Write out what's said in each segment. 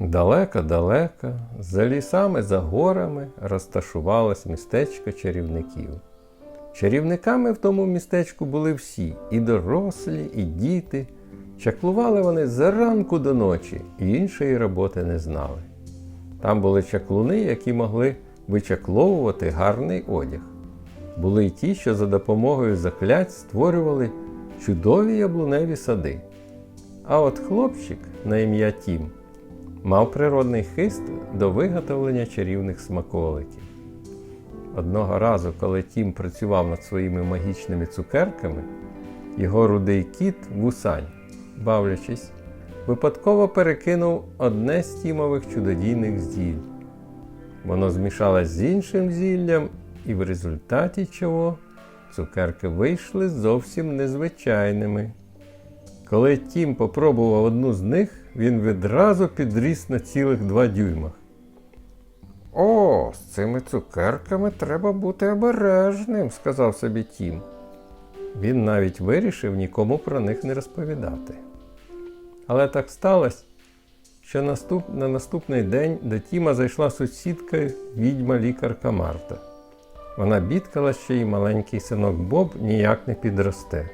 Далеко-далеко, за лісами, за горами розташувалось містечко чарівників. Чарівниками в тому містечку були всі і дорослі, і діти. Чаклували вони зранку до ночі і іншої роботи не знали. Там були чаклуни, які могли вичакловувати гарний одяг. Були й ті, що за допомогою заклять створювали чудові яблуневі сади. А от хлопчик на ім'я Тім мав природний хист до виготовлення чарівних смаколиків. Одного разу, коли Тім працював над своїми магічними цукерками, його рудий кіт Вусань, бавлячись, випадково перекинув одне з тімових чудодійних зіль. Воно змішалось з іншим зіллям, і в результаті чого цукерки вийшли зовсім незвичайними. Коли Тім попробував одну з них, він відразу підріс на цілих два дюймах. О, з цими цукерками треба бути обережним, сказав собі Тім. Він навіть вирішив нікому про них не розповідати. Але так сталося, що наступ... на наступний день до Тіма зайшла сусідка відьма-лікарка Марта. Вона бідкала, що її маленький синок Боб ніяк не підросте.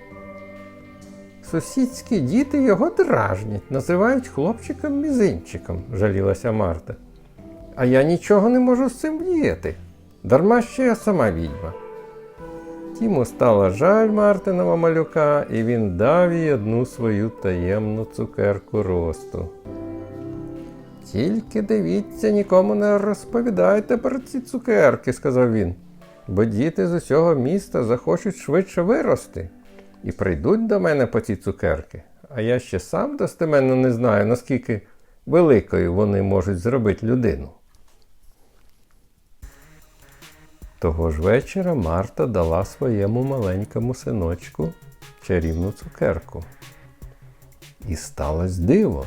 Сусідські діти його дражнять, називають хлопчиком мізинчиком, жалілася Марта. А я нічого не можу з цим вдіяти. Дарма що я сама відьма. Тіму стало жаль Мартиного малюка, і він дав їй одну свою таємну цукерку росту. Тільки дивіться, нікому не розповідайте про ці цукерки, сказав він, бо діти з усього міста захочуть швидше вирости і прийдуть до мене по ці цукерки, а я ще сам достеменно не знаю, наскільки великою вони можуть зробити людину. Того ж вечора Марта дала своєму маленькому синочку чарівну цукерку. І сталося диво.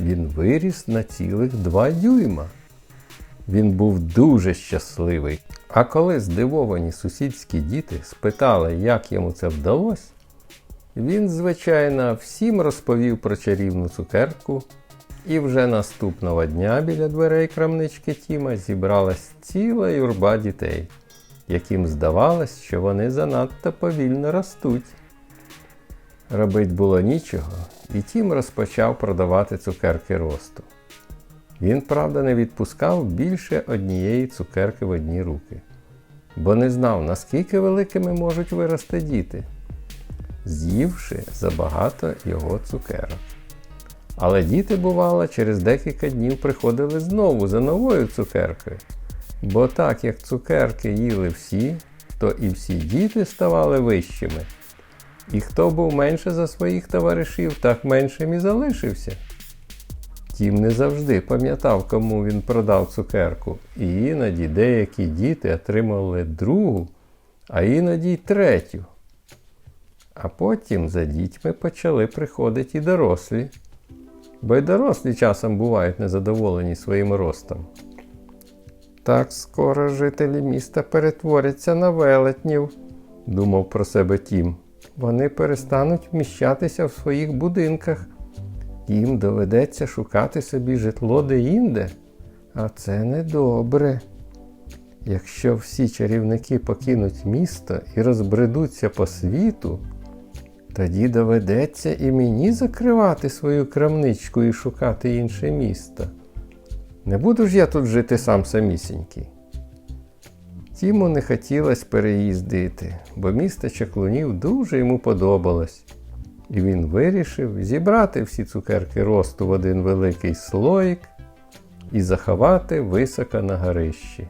Він виріс на цілих два дюйма. Він був дуже щасливий. А коли здивовані сусідські діти спитали, як йому це вдалося, він, звичайно, всім розповів про чарівну цукерку, і вже наступного дня біля дверей крамнички Тіма зібралась ціла юрба дітей, яким здавалось, що вони занадто повільно ростуть. Робить було нічого, і Тім розпочав продавати цукерки росту. Він, правда, не відпускав більше однієї цукерки в одні руки, бо не знав, наскільки великими можуть вирости діти, з'ївши забагато його цукерок. Але діти, бувало, через декілька днів приходили знову за новою цукеркою. Бо так як цукерки їли всі, то і всі діти ставали вищими. І хто був менше за своїх товаришів, так меншим і залишився. Тім не завжди пам'ятав, кому він продав цукерку, і іноді деякі діти отримали другу, а іноді й третю. А потім за дітьми почали приходити і дорослі, бо й дорослі часом бувають незадоволені своїм ростом. Так скоро жителі міста перетворяться на велетнів, думав про себе Тім. Вони перестануть вміщатися в своїх будинках. Їм доведеться шукати собі житло де-інде, а це недобре. Якщо всі чарівники покинуть місто і розбредуться по світу, тоді доведеться і мені закривати свою крамничку і шукати інше місто. Не буду ж я тут жити сам самісінький. Тіму не хотілося переїздити, бо місто чаклунів дуже йому подобалось, і він вирішив зібрати всі цукерки росту в один великий слоїк і заховати високо на горищі.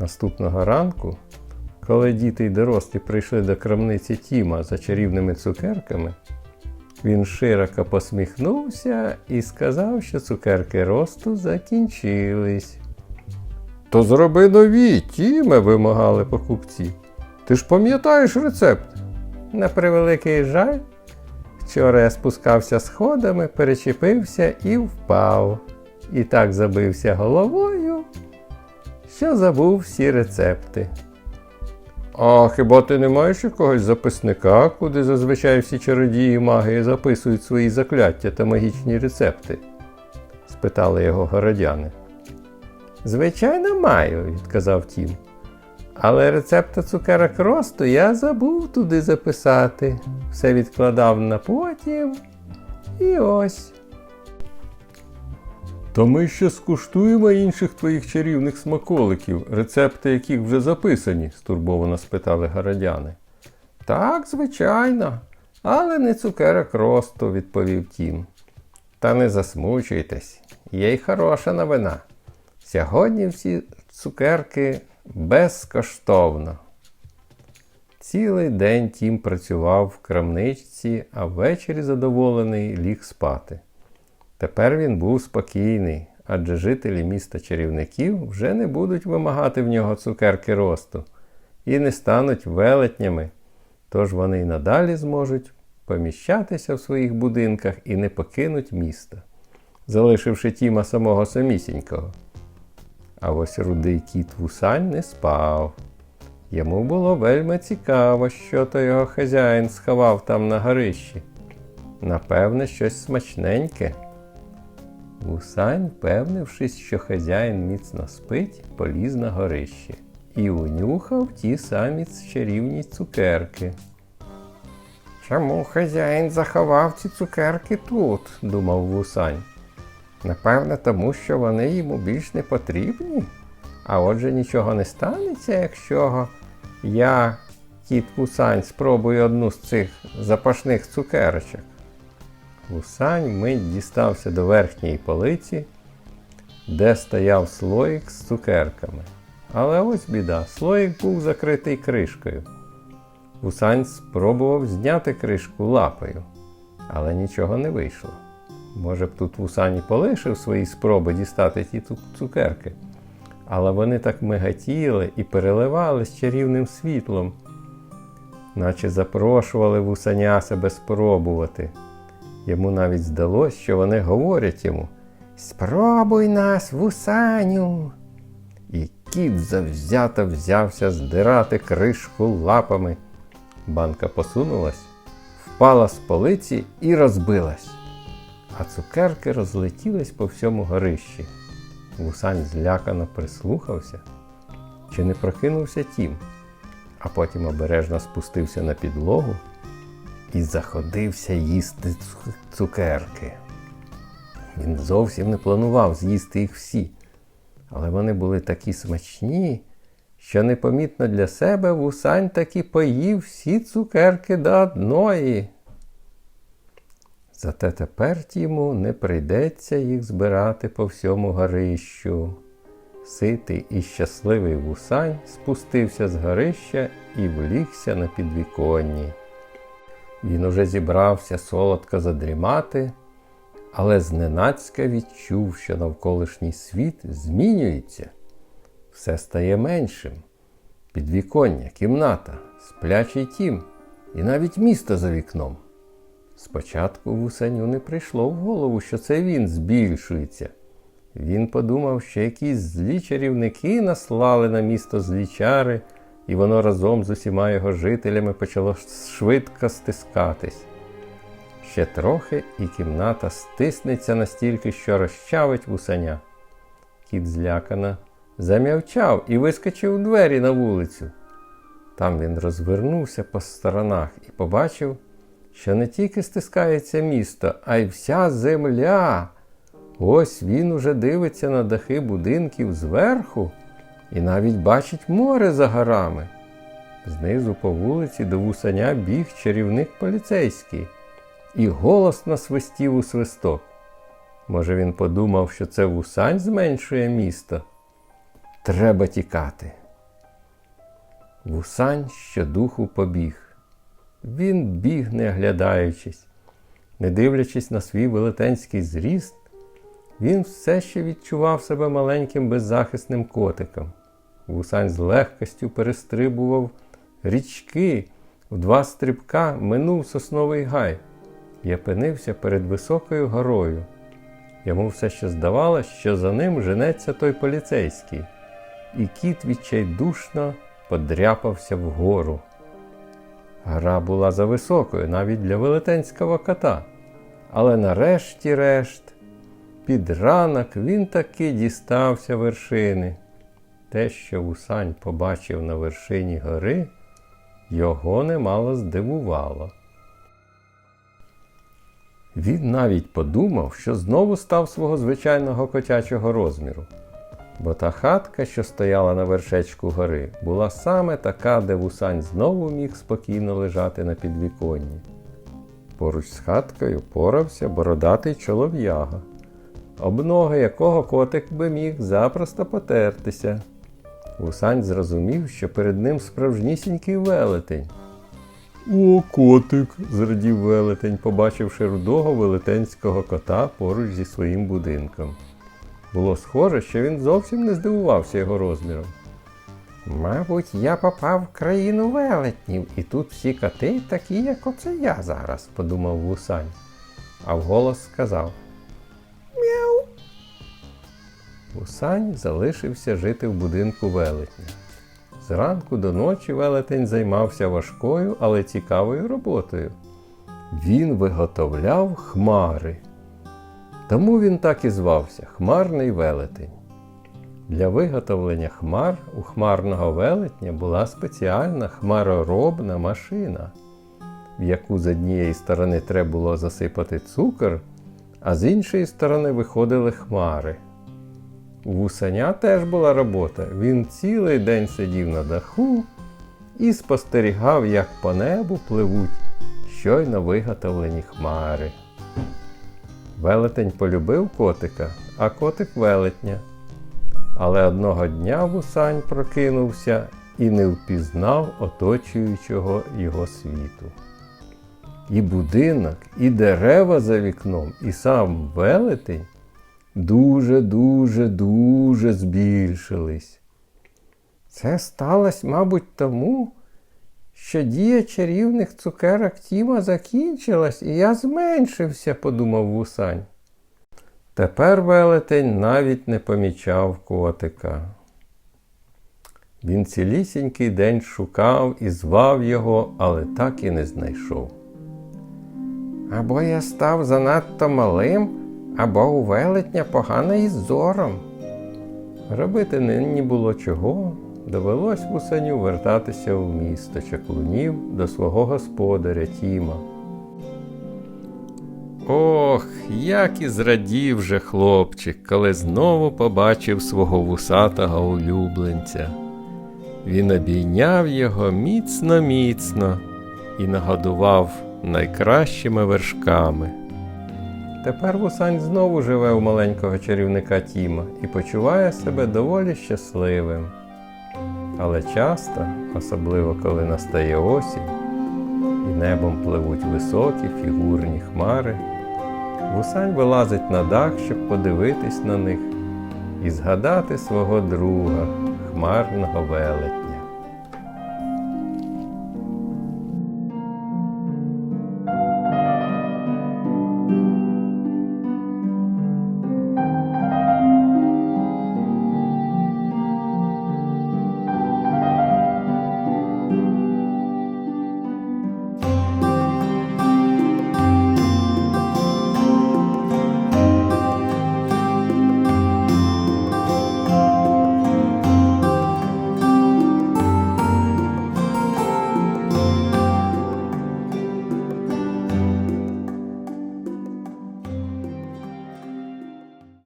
Наступного ранку, коли діти й дорослі прийшли до крамниці Тіма за чарівними цукерками, він широко посміхнувся і сказав, що цукерки росту закінчились. То зроби нові, Тіме, вимагали покупці. Ти ж пам'ятаєш рецепт? На превеликий жаль, вчора я спускався сходами, перечепився і впав. І так забився головою, що забув всі рецепти. А хіба ти не маєш якогось записника, куди зазвичай всі чародії маги записують свої закляття та магічні рецепти? спитали його городяни. Звичайно, маю, відказав Тім. Але рецепта цукерок росту я забув туди записати. Все відкладав на потім. І ось. То ми ще скуштуємо інших твоїх чарівних смаколиків, рецепти яких вже записані? стурбовано спитали городяни. Так, звичайно, але не цукерок росту, відповів Тім. Та не засмучуйтесь, є й хороша новина. Сьогодні всі цукерки безкоштовно. Цілий день Тім працював в крамничці, а ввечері задоволений ліг спати. Тепер він був спокійний, адже жителі міста чарівників вже не будуть вимагати в нього цукерки росту і не стануть велетнями, тож вони й надалі зможуть поміщатися в своїх будинках і не покинуть міста, залишивши Тіма самого самісінького. А ось рудий кіт вусань не спав. Йому було вельми цікаво, що то його хазяїн сховав там на горищі. Напевне, щось смачненьке. Вусань, впевнившись, що хазяїн міцно спить, поліз на горище і унюхав ті самі чарівні цукерки. Чому хазяїн заховав ці цукерки тут? думав вусань. Напевне, тому що вони йому більш не потрібні. А отже нічого не станеться, якщо я, кіт Вусань, спробую одну з цих запашних цукерочок. Вусань мить дістався до верхньої полиці, де стояв слоїк з цукерками. Але ось біда, слоїк був закритий кришкою. Вусань спробував зняти кришку лапою, але нічого не вийшло. Може б тут Вусань і полишив свої спроби дістати ті цукерки, але вони так мигатіли і переливались чарівним світлом, наче запрошували вусаня себе спробувати. Йому навіть здалось, що вони говорять йому Спробуй нас, вусаню. І кіт завзято взявся здирати кришку лапами. Банка посунулась, впала з полиці і розбилась, а цукерки розлетілись по всьому горищі. Вусань злякано прислухався, чи не прокинувся тім, а потім обережно спустився на підлогу і заходився їсти цукерки. Він зовсім не планував з'їсти їх всі, але вони були такі смачні, що непомітно для себе вусань таки поїв всі цукерки до одної. Зате тепер йому не прийдеться їх збирати по всьому горищу. Ситий і щасливий вусань спустився з горища і влігся на підвіконні. Він уже зібрався солодко задрімати, але зненацька відчув, що навколишній світ змінюється, все стає меншим. Підвіконня, кімната, сплячий тім і навіть місто за вікном. Спочатку вусаню не прийшло в голову, що це він збільшується. Він подумав, що якісь злі чарівники наслали на місто злі чари, і воно разом з усіма його жителями почало швидко стискатись. Ще трохи, і кімната стиснеться настільки, що розчавить вусаня. Кіт злякано зам'явчав і вискочив у двері на вулицю. Там він розвернувся по сторонах і побачив, що не тільки стискається місто, а й вся земля. Ось він уже дивиться на дахи будинків зверху і навіть бачить море за горами. Знизу по вулиці до вусаня біг чарівник поліцейський і голосно свистів у свисток. Може, він подумав, що це вусань зменшує місто? Треба тікати. Вусань щодуху побіг. Він біг, не оглядаючись, не дивлячись на свій велетенський зріст, він все ще відчував себе маленьким беззахисним котиком. Вусань з легкостю перестрибував річки, в два стрибка минув сосновий гай і опинився перед високою горою. Йому все ще здавалось, що за ним женеться той поліцейський, і кіт відчайдушно подряпався вгору. Гора була зависокою навіть для велетенського кота, але нарешті решт Під ранок він таки дістався вершини. Те, що Вусань побачив на вершині гори, його немало здивувало. Він навіть подумав, що знову став свого звичайного котячого розміру. Бо та хатка, що стояла на вершечку гори, була саме така, де Вусань знову міг спокійно лежати на підвіконні. Поруч з хаткою порався бородатий чолов'яга, об ноги якого котик би міг запросто потертися. Вусань зрозумів, що перед ним справжнісінький велетень. О, котик! зрадів велетень, побачивши рудого велетенського кота поруч зі своїм будинком. Було схоже, що він зовсім не здивувався його розміром. Мабуть, я попав в країну велетнів, і тут всі коти такі, як оце я зараз, подумав вусань, а вголос сказав Мяу. Вусань залишився жити в будинку велетня. Зранку до ночі велетень займався важкою, але цікавою роботою. Він виготовляв хмари. Тому він так і звався Хмарний велетень. Для виготовлення хмар у хмарного велетня була спеціальна хмароробна машина, в яку з однієї сторони треба було засипати цукор, а з іншої сторони виходили хмари. У вусаня теж була робота. Він цілий день сидів на даху і спостерігав, як по небу пливуть щойно виготовлені хмари. Велетень полюбив котика, а котик велетня. Але одного дня вусань прокинувся і не впізнав оточуючого його світу. І будинок, і дерева за вікном, і сам велетень дуже, дуже, дуже збільшились. Це сталося, мабуть, тому, що дія чарівних цукерок Тіма закінчилась, і я зменшився, подумав вусань. Тепер велетень навіть не помічав котика. Він цілісінький день шукав і звав його, але так і не знайшов. Або я став занадто малим, або у велетня погано із зором. Робити нині було чого, довелось вусаню вертатися в місто чаклунів до свого господаря Тіма. Ох, як і зрадів же хлопчик, коли знову побачив свого вусатого улюбленця. Він обійняв його міцно міцно і нагодував найкращими вершками. Тепер вусань знову живе у маленького чарівника Тіма і почуває себе доволі щасливим. Але часто, особливо коли настає осінь, і небом пливуть високі фігурні хмари, гусань вилазить на дах, щоб подивитись на них і згадати свого друга, хмарного велетня.